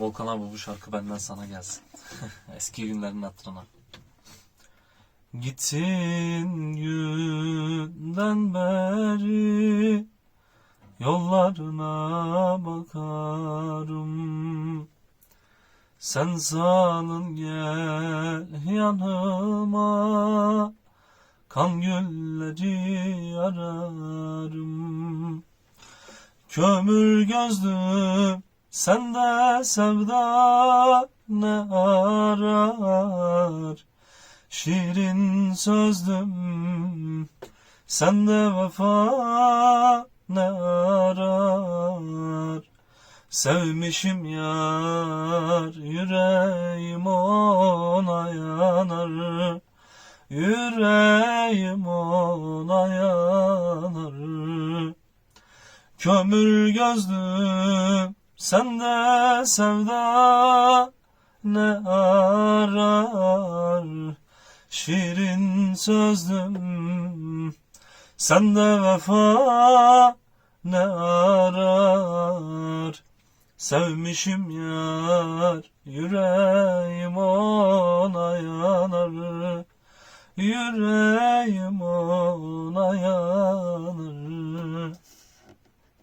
Volkan abi bu şarkı benden sana gelsin. Eski günlerin hatırına. Gittin günden beri Yollarına bakarım Sen salın gel yanıma Kan gülleri ararım Kömür gözlüm sende sevda ne arar? Şirin sözlüm sende vefa ne arar? Sevmişim yar yüreğim ona yanar. Yüreğim ona yanar. Kömür gözlüm sende sevda ne arar? Şirin sözlüm sende vefa ne arar? Sevmişim yar yüreğim ona yanar. Yüreğim ona yanar